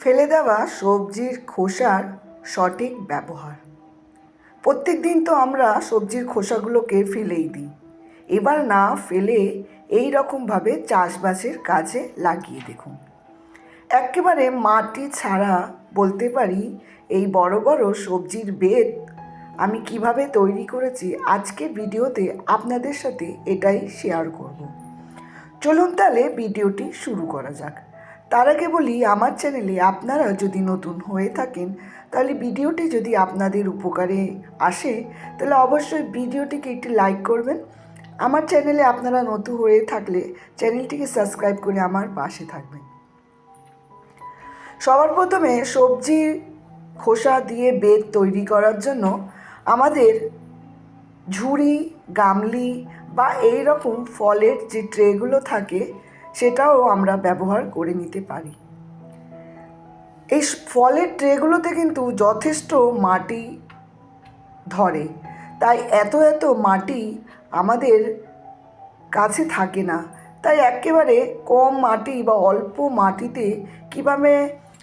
ফেলে দেওয়া সবজির খোসার সঠিক ব্যবহার। প্রত্যেক দিন তো আমরা সবজির খোসাগুলোকে ফেলেই দিই। এবার না ফেলে এই রকমভাবে চাষবাসের কাজে লাগিয়ে দেখুন। একেবারে মাটি ছাড়া বলতে পারি এই বড় বড় সবজির বেদ আমি কীভাবে তৈরি করেছি আজকের ভিডিওতে আপনাদের সাথে এটাই শেয়ার করব। চলুন তাহলে ভিডিওটি শুরু করা যাক। তার আগে বলি, আমার চ্যানেলে আপনারা যদি নতুন হয়ে থাকেন, তাহলে ভিডিওটি যদি আপনাদের উপকারে আসে, তাহলে অবশ্যই ভিডিওটিকে একটি লাইক করবেন। আমার চ্যানেলে আপনারা নতুন হয়ে থাকলে চ্যানেলটিকে সাবস্ক্রাইব করে আমার পাশে থাকবেন। সবার প্রথমে সবজির খোসা দিয়ে বেদ তৈরি করার জন্য আমাদের ঝুড়ি, গামলি বা এই রকম ফলের যে ট্রেগুলো থাকে, সেটাও আমরা ব্যবহার করে নিতে পারি। এই ফলের ট্রেগুলোতে কিন্তু যথেষ্ট মাটি ধরে। তাই এত এত মাটি আমাদের কাছে থাকে না। তাই একেবারে কম মাটি বা অল্প মাটিতে কীভাবে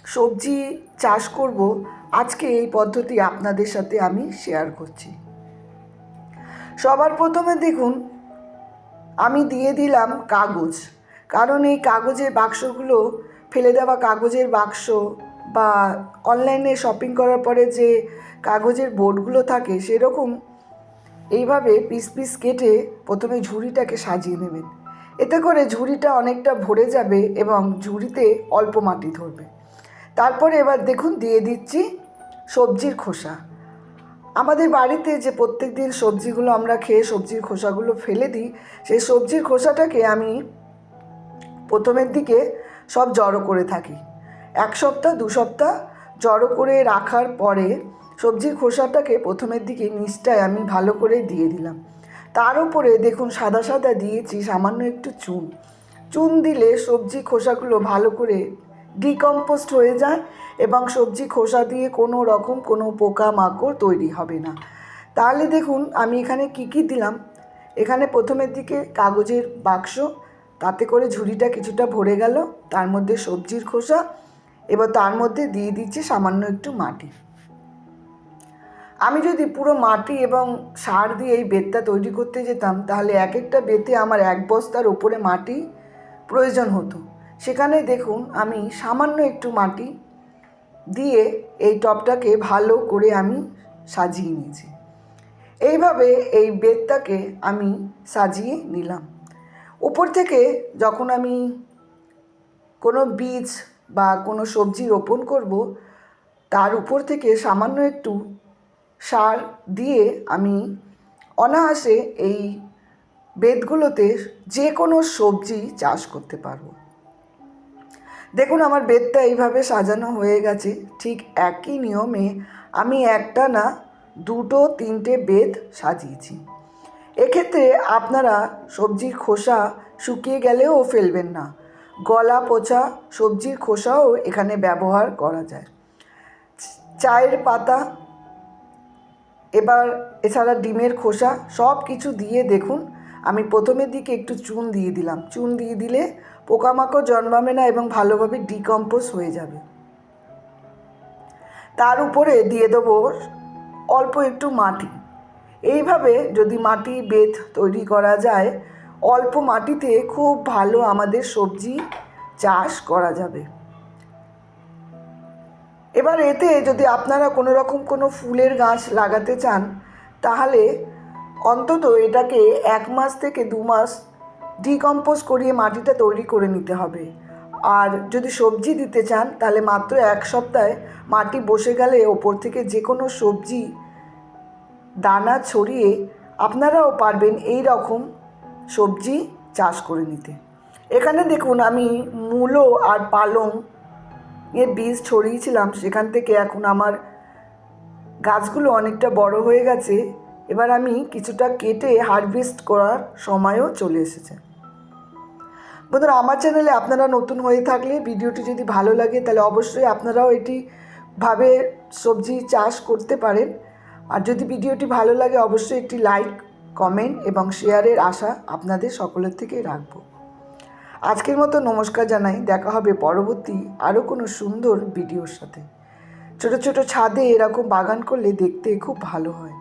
সবজি চাষ করব, আজকে এই পদ্ধতি আপনাদের সাথে আমি শেয়ার করছি। সবার প্রথমে দেখুন আমি দিয়ে দিলাম কাগজ। কারণ এই কাগজের বাক্সগুলো, ফেলে দেওয়া কাগজের বাক্স বা অনলাইনে শপিং করার পরে যে কাগজের বোর্ডগুলো থাকে, সেরকম এইভাবে পিস পিস কেটে প্রথমে ঝুড়িটাকে সাজিয়ে নেবেন। এতে করে ঝুড়িটা অনেকটা ভরে যাবে এবং ঝুড়িতে অল্প মাটি ধরবে। তারপরে এবার দেখুন, দিয়ে দিচ্ছি সবজির খোসা। আমাদের বাড়িতে যে প্রত্যেক দিন সবজিগুলো আমরা খেয়ে সবজির খোসাগুলো ফেলে দিই, সেই সবজির খোসাটাকে আমি প্রথমের দিকে সব জড়ো করে থাকি। এক সপ্তাহ, দু সপ্তাহ জড়ো করে রাখার পরে সবজির খোসাটাকে প্রথমের দিকে নিচটায় আমি ভালো করে দিয়ে দিলাম। তার উপরে দেখুন সাদা সাদা দিয়েছি সামান্য একটু চুন। চুন দিলে সবজি খোসাগুলো ভালো করে ডিকম্পোস্ট হয়ে যায় এবং সবজি খোসা দিয়ে কোনো রকম কোনো পোকা মাকড় তৈরি হবে না। তাহলে দেখুন, আমি এখানে কি কি দিলাম। এখানে প্রথমের দিকে কাগজের বাক্স, তাতে করে ঝুড়িটা কিছুটা ভরে গেল, তার মধ্যে সবজির খোসা, এবার তার মধ্যে দিয়ে দিচ্ছি সামান্য একটু মাটি। আমি যদি পুরো মাটি এবং সার দিয়ে এই বেতটা তৈরি করতে যেতাম, তাহলে এক একটা বেতে আমার এক বস্তার উপরে মাটি প্রয়োজন হতো। সেখানে দেখুন আমি সামান্য একটু মাটি দিয়ে এই টবটাকে ভালো করে আমি সাজিয়ে নিয়েছি। এইভাবে এই বেতটাকে আমি সাজিয়ে নিলাম। উপর থেকে যখন আমি কোনো বীজ বা কোনো সবজি রোপণ করব, তার উপর থেকে সামান্য একটু সার দিয়ে আমি অনায়াসে এই বেদগুলোতে যে কোনো সবজি চাষ করতে পারব। দেখুন, আমার বেদটা এইভাবে সাজানো হয়ে গেছে। ঠিক একই নিয়মে আমি একটা না দুটো তিনটে বেদ সাজিয়েছি। এক্ষেত্রে আপনারা সবজির খোসা শুকিয়ে গেলেও ফেলবেন না। গলা পচা সবজির খোসাও এখানে ব্যবহার করা যায়। চায়ের পাতা, এবার এছাড়া ডিমের খোসা সব কিছু দিয়ে দেখুন, আমি প্রথমের দিকে একটু চুন দিয়ে দিলাম। চুন দিয়ে দিলে পোকামাকড় জন্মাবে না এবং ভালোভাবে ডিকম্পোজ হয়ে যাবে। তার উপরে দিয়ে দেবো অল্প একটু মাটি। এইভাবে যদি মাটি বেত তৈরি করা যায়, অল্প মাটিতে খুব ভালো আমাদের সবজি চাষ করা যাবে। এবার এতে যদি আপনারা কোনো রকম কোনো ফুলের গাছ লাগাতে চান, তাহলে অন্তত এটাকে এক মাস থেকে দু মাস ডিকম্পোজ করিয়ে মাটিটা তৈরি করে নিতে হবে। আর যদি সবজি দিতে চান, তাহলে মাত্র এক সপ্তাহে মাটি বসে গেলে ওপর থেকে যে কোনো সবজি, দানা ছড়িয়ে আপনারাও পারবেন এই রকম সবজি চাষ করে নিতে। এখানে দেখুন, আমি মূলো আর পালং এর বীজ ছড়িয়েছিলাম। সেখান থেকে এখন আমার গাছগুলো অনেকটা বড় হয়ে গেছে। এবার আমি কিছুটা কেটে হারভেস্ট করার সময়ও চলে এসেছে। বন্ধুরা, আমার চ্যানেলে আপনারা নতুন হয়ে থাকলে ভিডিওটি যদি ভালো লাগে, তাহলে অবশ্যই আপনারাও এটি ভাবে সবজি চাষ করতে পারেন। আর যদি ভিডিওটি ভালো লাগে, অবশ্যই একটি লাইক কমেন্ট এবং শেয়ারের আশা আপনাদের সকলের থেকে রাখব। আজকের মতো নমস্কার জানাই, দেখা হবে পরবর্তী আরও কোনো সুন্দর ভিডিওর সাথে। ছোট ছোট ছাদে এরকম বাগান করলে দেখতে খুব ভালো হয়।